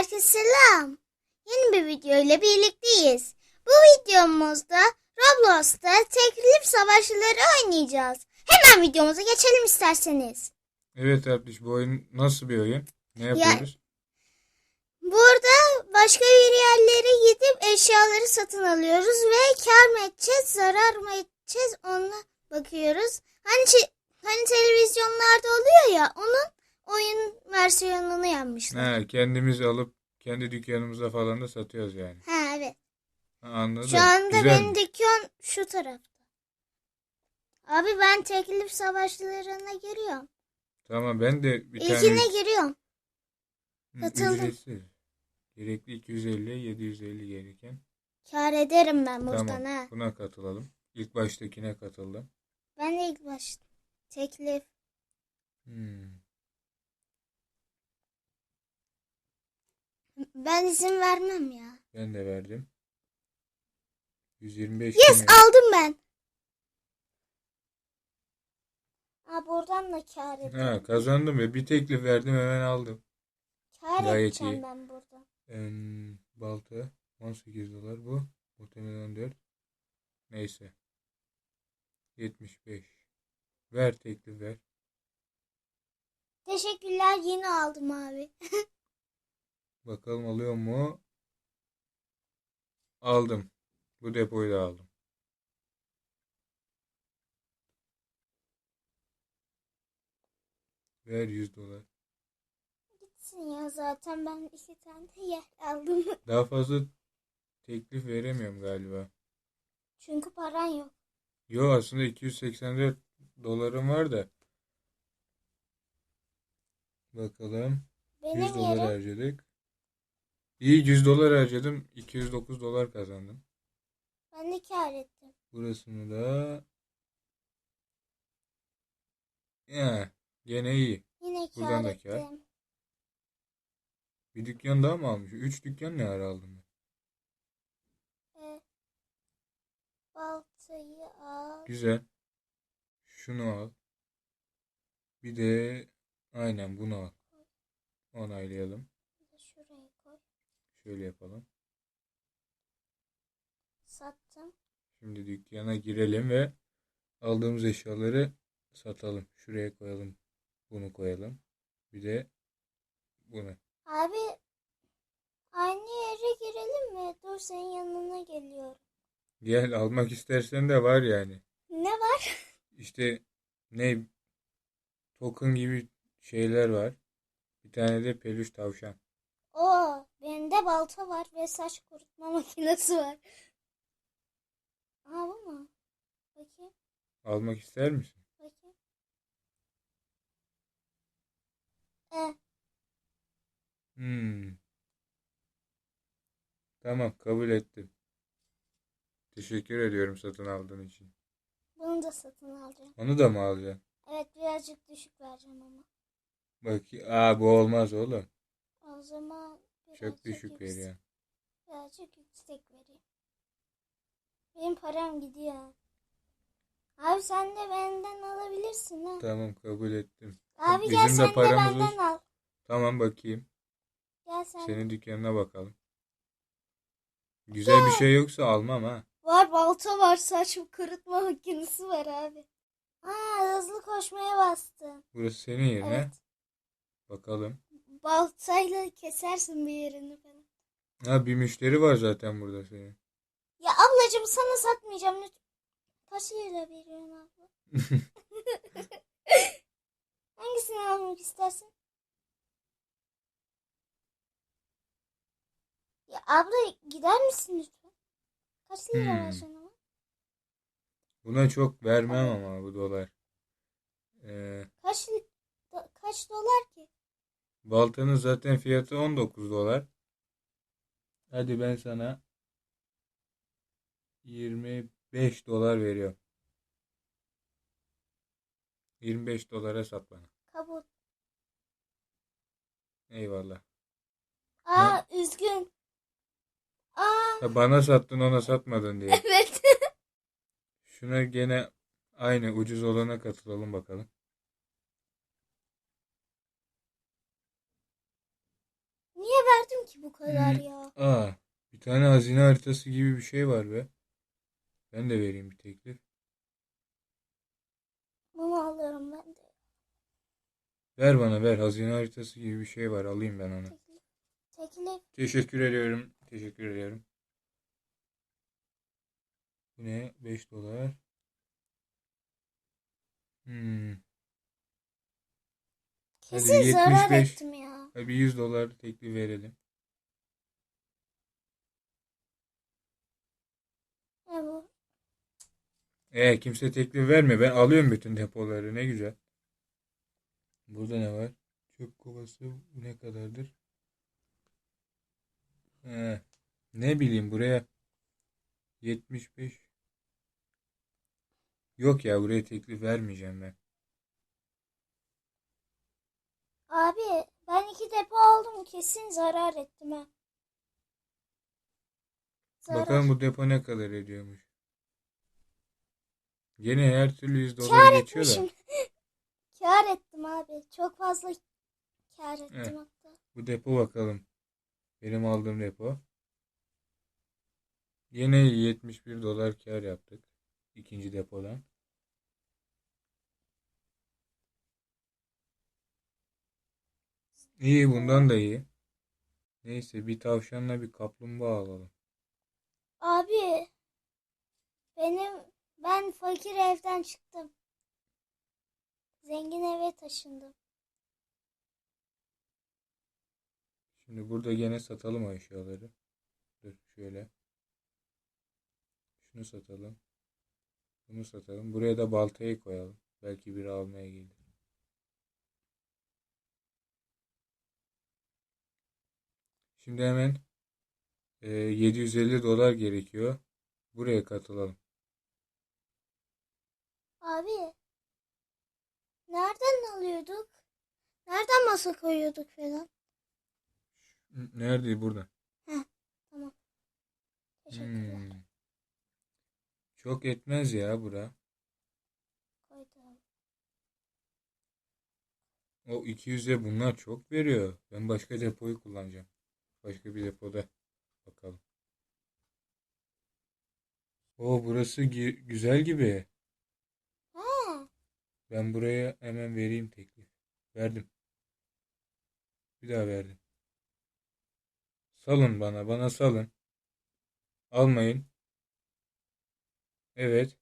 Herkese selam. Yeni bir video ile birlikteyiz. Bu videomuzda Roblox'ta teklif savaşları oynayacağız. Hemen videomuza geçelim isterseniz. Evet Alpiş bu oyun nasıl bir oyun? Ne yapıyoruz? Burada başka bir yerlere gidip eşyaları satın alıyoruz ve kar mı edeceğiz, zarar mı edeceğiz ona bakıyoruz. Hani, hani televizyonlarda oluyor ya onun oyun versiyonunu yapmışlar. Ha, kendimiz alıp kendi dükkanımızda falan da satıyoruz yani. Ha evet. Ha, anladım. Şu anda Güzel. benim dükkan şu tarafta. Abi ben teklif savaşlarına giriyorum. Tamam ben de bir tane İlkine giriyorum. Hı, katıldım. ücretsiz. Gerekli 250 750 gereken. Kar ederim ben buradan Tamam ha. buna katılalım. İlk baştakine katıldım. Ben de ilk baş teklif. Hmm. Ben izin vermem ya. Ben de verdim. 125 Yes aldım ben. Ha buradan da kar Ha, ederim. kazandım ve bir teklif verdim hemen aldım. Kar gayet edeceğim iyi. ben buradan. En, balta 18 dolar bu. Muhtemelen 4. Neyse. 75. Ver teklif ver. Teşekkürler yeni aldım abi. Bakalım alıyor mu? Aldım. Bu depoyu da aldım. Ver 100 dolar. Gitsin ya zaten ben iki tane de yer aldım. Daha fazla teklif veremiyorum galiba. Çünkü paran yok. Yo aslında 284 dolarım var da. Bakalım. 100 Benim dolar yerim harcadık. İyi 100 dolar harcadım. 209 dolar kazandım. ben de kar ettim. Burasını da ya gene iyi. Yine kar Buradan da kar. ettim. Bir dükkan daha mı almış? 3 dükkan ne ara aldım ben? E, baltayı al. Güzel. Şunu al. Bir de aynen bunu al. Onaylayalım. Şöyle yapalım. Sattım. Şimdi dükkana girelim ve aldığımız eşyaları satalım. Şuraya koyalım. Bunu koyalım. Bir de bunu. Abi aynı yere girelim mi? Dur senin yanına geliyorum. Gel almak istersen de var yani. Ne var? İşte ne token gibi şeyler var. Bir tane de peluş tavşan. Oo, bende balta var ve saç kurutma makinesi var. Aa bu mu? Bakayım, Almak ister misin? bakayım. E, Hmm. Tamam kabul ettim. Teşekkür ediyorum satın aldığın için. bunu da satın alacağım. Onu da mı alacaksın? Evet birazcık düşük vereceğim ama. Bak, aa bu olmaz oğlum. O zaman Çok düşük yüksek- veriyor. Birazcık yüksek vereyim. Benim param gidiyor. Abi sen de benden alabilirsin ha. Tamam kabul ettim. Abi bizim gel de sen de paramız benden olsun. al. Tamam bakayım. Gel sen. Senin dükkanına bakalım. Güzel bir şey yoksa almam ha. Var balta var saç kurutma makinesi var abi. Aa hızlı koşmaya bastım. Burası senin yerin ha. Evet. Bakalım. Baltayla kesersin bir yerini falan. Ha bir müşteri var zaten burada senin. Ya ablacığım sana satmayacağım lütfen. Kaç lira veriyorsun abla? Hangisini almak istersin? Ya abla gider misin lütfen? Kaç lira Hmm. vereceksin ama? Buna çok vermem ama bu dolar. Ee, Kaç, do- kaç dolar ki? Baltanın zaten fiyatı 19 dolar. Hadi ben sana 25 dolar veriyorum. 25 dolara sat bana. Kabul. Eyvallah. Aa üzgün. Aa Ha, bana sattın ona satmadın diye. evet. Şuna gene aynı ucuz olana katılalım bakalım. Niye verdim ki bu kadar Hı. ya? Aa, bir tane hazine haritası gibi bir şey var be. Ben de vereyim bir teklif. Bunu alırım ben de. Ver bana ver. Hazine haritası gibi bir şey var. Alayım ben onu. Teklif. Teklif. Teşekkür ediyorum. Teşekkür ediyorum. Bu ne? 5 dolar. Hmm. Kesin zarar 75. ettim ya. Bir 100 dolar teklif verelim. Bu? E kimse teklif verme. Ben alıyorum bütün depoları. Ne güzel. Burada ne var? Çöp kovası ne kadardır? He, ne bileyim buraya 75 Yok ya buraya teklif vermeyeceğim ben. Abi ben iki depo aldım kesin zarar ettim ha. Zarar. Bakalım bu depo ne kadar ediyormuş. Yine her türlü 100 dolar geçiyor da. kâr ettim abi. Çok fazla kâr ettim Evet. hatta. Bu depo bakalım. Benim aldığım depo. Yine 71 dolar kar yaptık. ikinci depodan. İyi bundan da iyi. Neyse bir tavşanla bir kaplumbağa alalım. Abi benim ben fakir evden çıktım. Zengin eve taşındım. Şimdi burada gene satalım o eşyaları. Dur şöyle. Şunu satalım. Bunu satalım. Buraya da baltayı koyalım. Belki biri almaya gelir. Şimdi hemen e, 750 dolar gerekiyor. Buraya katılalım. Abi nereden alıyorduk? Nereden masa koyuyorduk falan? Nerede? Burada. Tamam. Teşekkürler. Hmm. Çok etmez ya bura. Koydum. O 200'e bunlar çok veriyor. Ben başka depoyu kullanacağım. Başka bir depoda bakalım. O burası güzel gibi. Ha, Ben buraya hemen vereyim teklif. Verdim. Bir daha verdim. Salın bana, bana salın. Almayın. Evet.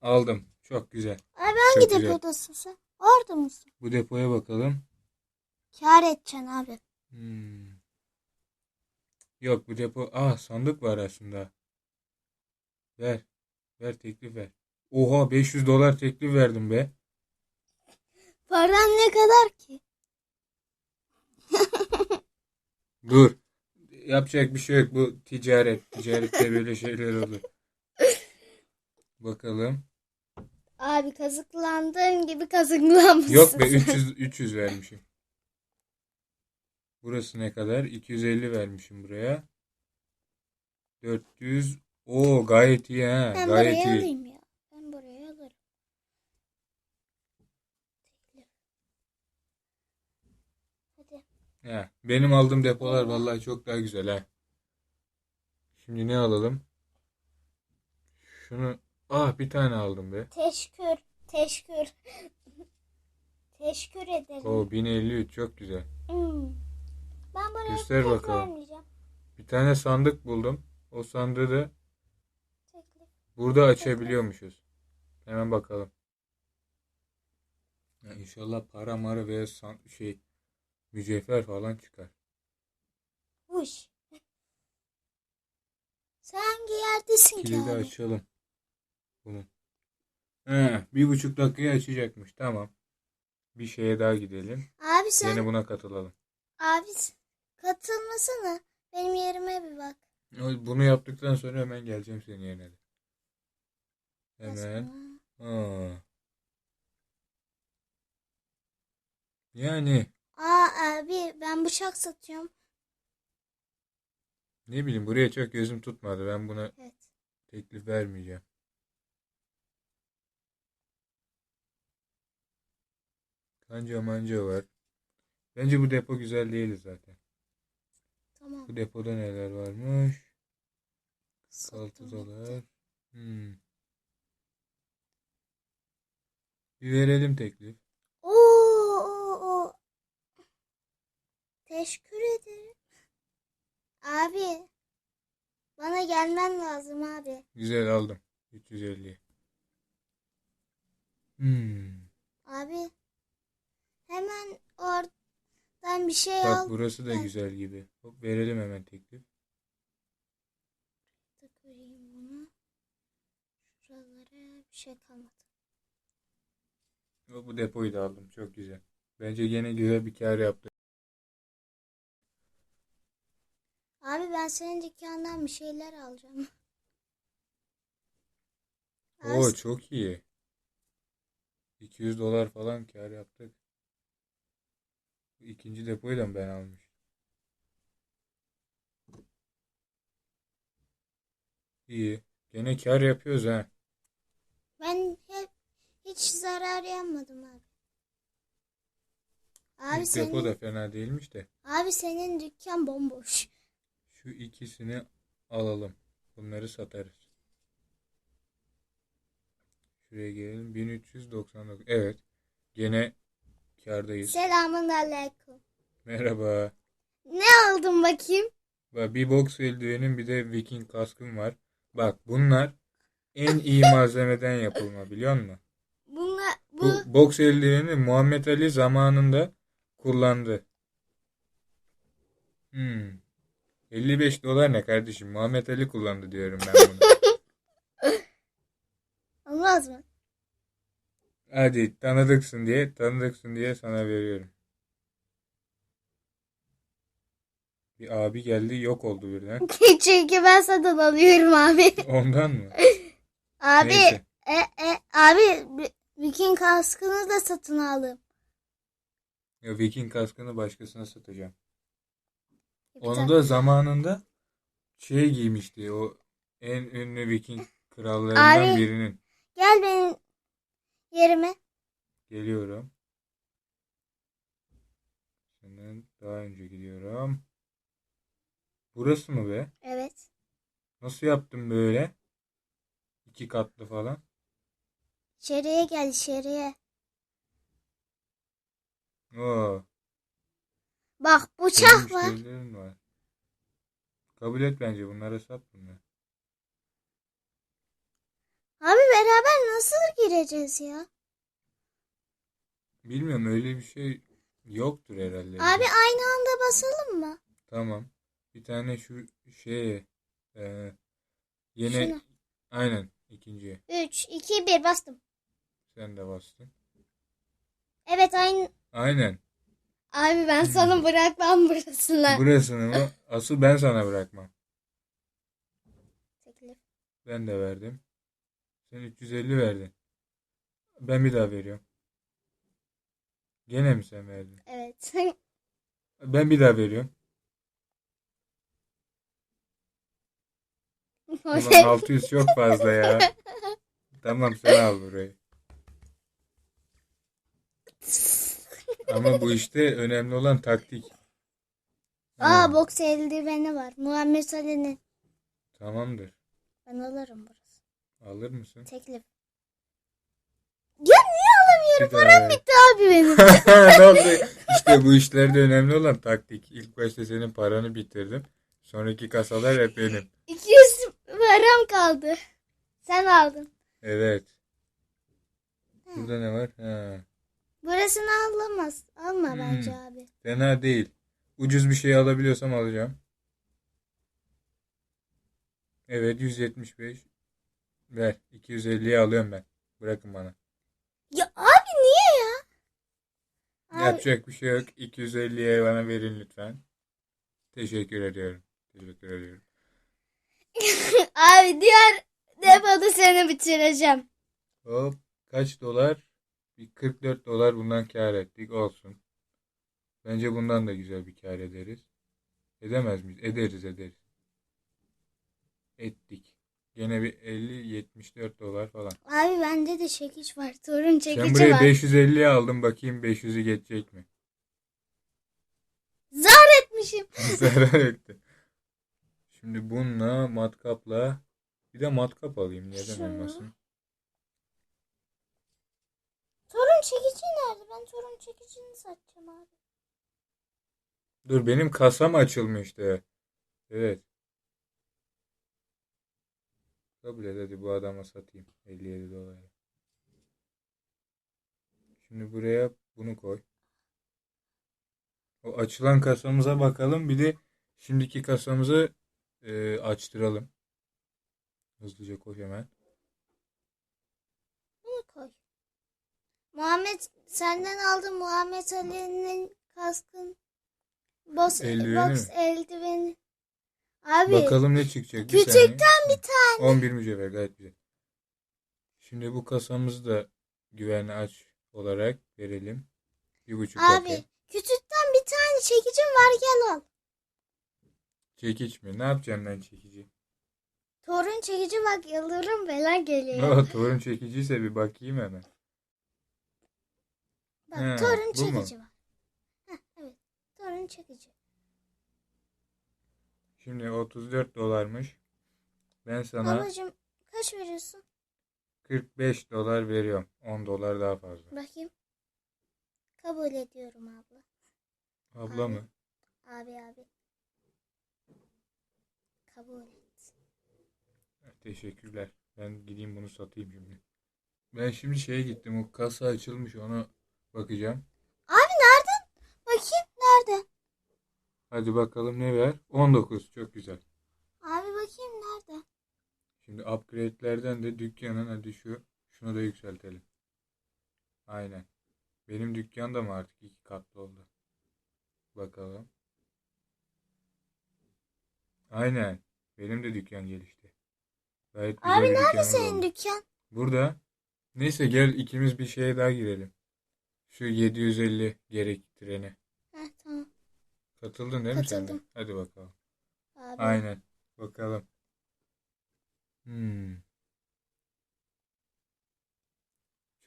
Aldım. Çok güzel. abi hangi Çok güzel. depodasın sen? Orada mısın? Bu depoya bakalım. Kâr edeceksin abi. Hmm. Yok bu depo. Ah sandık var aslında. Ver. Ver teklif ver. Oha 500 dolar teklif verdim be. Paran ne kadar ki? Dur. Yapacak bir şey yok. Bu ticaret. Ticarette böyle şeyler olur. Bakalım. Abi kazıklandığın gibi kazıklanmışsın. Yok be sen. 300 300 vermişim. Burası ne kadar? 250 vermişim buraya. 400. Oo gayet iyi ha. Ben Gayet buraya iyi. alayım ya. Ben buraya alırım. Hadi. He, benim aldığım depolar vallahi çok daha güzel ha. Şimdi ne alalım? Şunu ah bir tane aldım be. Teşekkür. Teşekkür. Teşekkür ederim. O 1053 çok güzel. Hmm. Ben buraya Göster bakalım. vermeyeceğim. Bir tane sandık buldum. O sandığı da Teklif. burada açabiliyormuşuz. Hemen bakalım. Ya inşallah para mara veya san- şey mücevher falan çıkar. Vuş. Sen hangi yerdesin ki Kilidi abi? açalım. Bunu. He, bir buçuk dakikaya açacakmış. Tamam. Bir şeye daha gidelim. Abi sen Yine buna katılalım. abi s- katılmasana. Benim yerime bir bak. Bunu yaptıktan sonra hemen geleceğim senin yerine de. Hemen. Aa. Yani Aa abi ben bıçak satıyorum. ne bileyim buraya çok gözüm tutmadı. Ben buna Evet. teklif vermeyeceğim. Kanca manca var. Bence bu depo güzel değil zaten. Tamam. Bu depoda neler varmış? 6 Satın dolar. bitti. Hmm. Bir verelim teklif. Oo, oo, oo. Teşekkür ederim. Abi. Bana gelmen lazım abi. Güzel aldım. 350. Hmm. Abi. Hemen oradan bir şey Bak al. burası da gel. güzel gibi. Hop, verelim hemen teklif. Takayım bunu. Şuralara bir şey kalmadı. Hop, Bu depoyu da aldım. Çok güzel. Bence gene güzel bir kar yaptı. Abi ben senin dükkandan bir şeyler alacağım. Abi, Oo çok iyi. 200 dolar falan kar yaptık. İkinci depoyu da mı ben almış? İyi. Gene kar yapıyoruz ha. ben hep hiç zarar yapmadım abi. Abi İlk senin, depo da fena değilmiş de. abi senin dükkan bomboş. Şu ikisini alalım. Bunları satarız. Şuraya gelelim. 1399. Evet. Gene kardayız. Selamun aleyküm. Merhaba. Ne aldın bakayım? Bak bir boks eldivenim bir de Viking kaskım var. Bak bunlar en iyi malzemeden yapılma biliyor musun? Bunlar bu, Bu boks eldiveni Muhammed Ali zamanında kullandı. Hmm. 55 dolar ne kardeşim? Muhammed Ali kullandı diyorum ben bunu. olmaz mı? Hadi tanıdıksın diye, tanıdıksın diye sana veriyorum. Bir abi geldi yok oldu birden. Çünkü ben satın alıyorum abi. Ondan mı? Abi Neyse. e, e, abi bi- Viking kaskını da satın aldım. Ya Viking kaskını başkasına satacağım. Bir Onu da zamanında şey giymişti. O en ünlü Viking krallarından Abi. birinin. Gel benim yerime. Geliyorum. Senden daha önce gidiyorum. Burası mı be? Evet. Nasıl yaptın böyle? İki katlı falan. İçeriye gel içeriye. Oo, Bak bıçak var. müşterilerin var. Kabul et bence bunlara sat bunları. Abi beraber nasıl gireceğiz ya? Bilmiyorum öyle bir şey yoktur herhalde. Abi aynı anda basalım mı? Tamam. Bir tane şu şeye e, yine Şuna. aynen ikinciye 3, 2, 1 bastım. sen de bastın. Evet aynı. Aynen. Abi ben sana bırakmam burasını. Burasını mı? Asıl ben sana bırakmam. Teklif. Ben de verdim. Sen 350 verdin. Ben bir daha veriyorum. Gene mi sen verdin? Evet. Ben bir daha veriyorum. Ulan 600 çok fazla ya. Tamam sen al burayı. Ama bu işte önemli olan taktik. Aa Hmm, boks eldiveni var. Muhammed Ali'nin. Tamamdır. Ben alırım burası. Alır mısın? Teklif. Ya niye alamıyorum? Bir daha bitti abi benim. ne oldu? İşte bu işlerde önemli olan taktik. İlk başta senin paranı bitirdim. Sonraki kasalar hep benim. 200 param kaldı. Sen aldın. Evet. Burada ne var? Ha. Burasını alamaz. Alma Hmm. bence abi. Fena değil. Ucuz bir şey alabiliyorsam alacağım. Evet 175. Ver. 250'ye alıyorum ben. Bırakın bana. Ya abi niye ya? Abi, Yapacak bir şey yok. 250'ye bana verin lütfen. Teşekkür ediyorum. Teşekkür ediyorum. abi diğer depoda seni bitireceğim. Hop. Kaç dolar? Bir 44 dolar bundan kar ettik. Olsun. Bence bundan da güzel bir kar ederiz. Edemez miyiz? Ederiz ederiz. Ettik. Gene bir 50-74 dolar falan. Abi bende de çekiç var. Torun Sen çekici buraya var. 550'ye aldın bakayım 500'ü geçecek mi? Zar etmiş etmişim. Zarar etti. Şimdi bununla matkapla bir de matkap alayım. Neden Şunu. olmasın? Torun çekici nerede? Ben torun çekicini satacağım abi. Dur benim kasam açılmıştı. Evet. Kabul et hadi bu adama satayım. 57 dolara. Şimdi buraya bunu koy. O açılan kasamıza bakalım. Bir de şimdiki kasamızı e, açtıralım. Hızlıca koş hemen. Bunu koy. Muhammed senden aldım Muhammed Ali'nin kaskın. Box, Eldiveni box mi? eldiveni. Abi Bakalım ne çıkacak. Bir küçükten bir tane. 11 mücevher gayet güzel. Şimdi bu kasamızı da güvenli aç olarak verelim. Bir buçuk Abi dakika. küçükten bir tane çekicim var gel al. Çekiç mi? Ne yapacağım ben çekici? Torun çekici bak yıldırım falan geliyor. Torun çekiciyse bir bakayım hemen. Bak He, torun bu mu? çekici var. Heh, evet torun çekici. Şimdi 34 dolarmış. Ben sana Babacım kaç veriyorsun? 45 dolar veriyorum. 10 dolar daha fazla. Bakayım. Kabul ediyorum abla. Abla mı? Abi abi. Kabul et. Teşekkürler. Ben gideyim bunu satayım şimdi. Ben şimdi şeye gittim. O kasa açılmış ona bakacağım. Abi nereden? Bakayım nerede? Hadi bakalım ne ver? 19. Çok güzel. Abi bakayım nerede? Şimdi upgrade'lerden de dükkanın hadi şu şunu da yükseltelim. Aynen. Benim dükkan da mı artık iki katlı oldu? Bakalım. Aynen. Benim de dükkan gelişti. Gayet güzel Abi bir nerede senin oldu. dükkan? Burada. Neyse gel ikimiz bir şeye daha girelim. Şu 750 gerek trene. Heh tamam. Katıldın değil mi sen de? Katıldım. Hadi bakalım. Abi. Aynen. Bakalım. Hmm.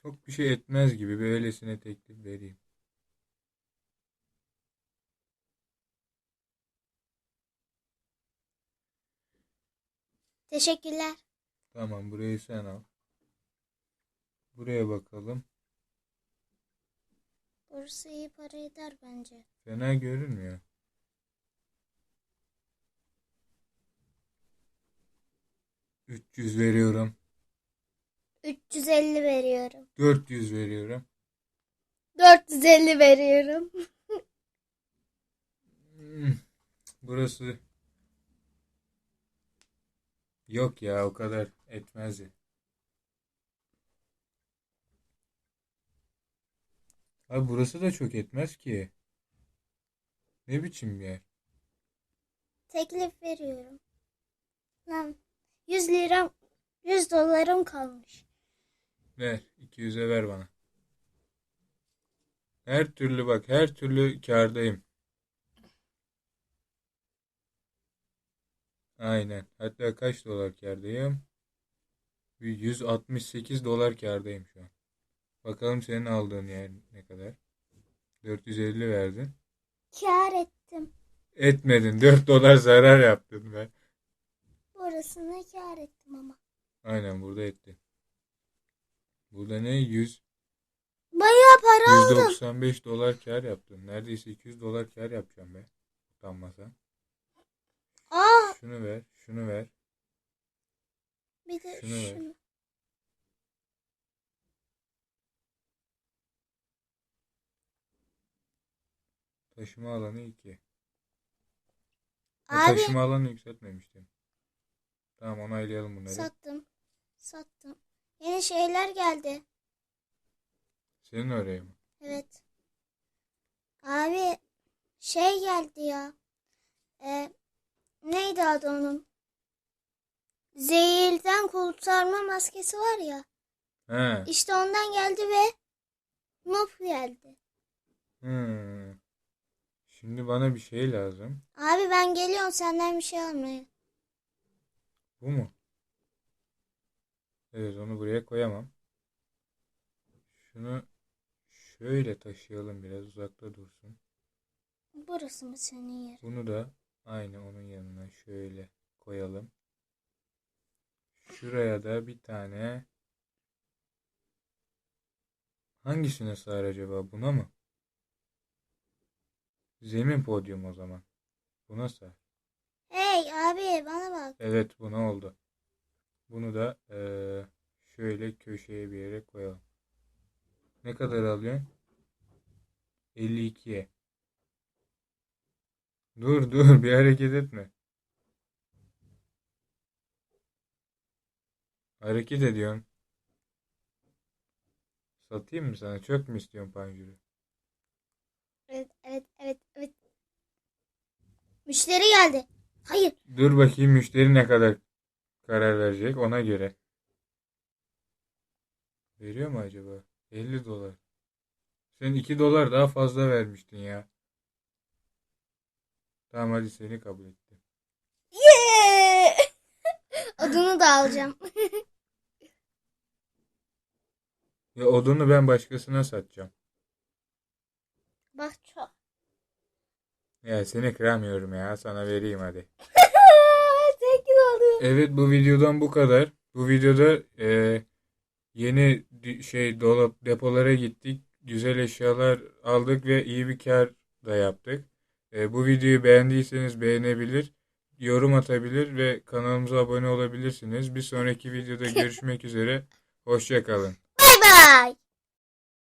Çok bir şey etmez gibi bir öylesine teklif vereyim. Teşekkürler. Tamam burayı sen al. Buraya bakalım. Burası iyi para eder bence. Fena görünmüyor. ...300 veriyorum. 350 veriyorum. 400 veriyorum. 450 veriyorum. Hmm, Burası... Yok ya o kadar etmezdi. Abi burası da çok etmez ki. Ne biçim bir yer? Teklif veriyorum. Lan 100 liram 100 dolarım kalmış. Ver. 200'e ver bana. Her türlü bak her türlü kârdayım. Aynen. Hatta kaç dolar kârdayım? Bir 168 dolar kârdayım şu an. Bakalım senin aldığın yer ne kadar? 450 verdin. Kâr ettim. Etmedin. 4 dolar zarar yaptın be. Burasını kâr ettim ama. Aynen burada ettin. Burada ne? 100 Bayağı para aldım. 195 dolar kar yaptın. Neredeyse 200 dolar kar yapacağım be. Utanmasan. Şunu ver, şunu ver. bir de Şunu ver. şunu. Taşıma alanı 2. Abi Taşıma alanı yükseltmemiştim. Tamam onaylayalım bunları. sattım. Sattım. Yeni şeyler geldi. Senin oraya mı? Evet. Abi şey geldi ya. E, neydi adı onun? Zehirden kurtarma maskesi var ya. He. İşte ondan geldi ve Noob geldi. Hmm. Şimdi bana bir şey lazım. Abi ben geliyorum senden bir şey almaya. Bu mu? Evet onu buraya koyamam. Şunu şöyle taşıyalım biraz uzakta dursun. Burası mı senin yer? Bunu da aynı onun yanına şöyle koyalım. Şuraya da bir tane hangisine sığar acaba? Buna mı? Zemin podyum o zaman. Buna sığar. Hey abi bana bak. Evet buna oldu. Bunu da eee, şöyle köşeye bir yere koyalım. Ne kadar alıyorsun? 52'ye. Dur dur bir hareket etme. Hareket ediyorsun. Satayım mı sana? Çok mu istiyorsun panjuru? Evet evet evet evet. Müşteri geldi. Hayır. Dur bakayım müşteri ne kadar karar verecek ona göre. Veriyor mu acaba? 50 dolar. Sen 2 dolar daha fazla vermiştin ya. Tamam hadi seni kabul ettim. Yeah! Odunu da alacağım. Ve odunu ben başkasına satacağım. Bak çok. Ya seni kıramıyorum ya. Sana vereyim hadi. Zengin oldum. Evet bu videodan bu kadar. Bu videoda e, yeni şey dolap depolara gittik. Güzel eşyalar aldık ve iyi bir kar da yaptık. E, bu videoyu beğendiyseniz beğenebilir, yorum atabilir ve kanalımıza abone olabilirsiniz. Bir sonraki videoda görüşmek üzere. Hoşça kalın. Bay bay.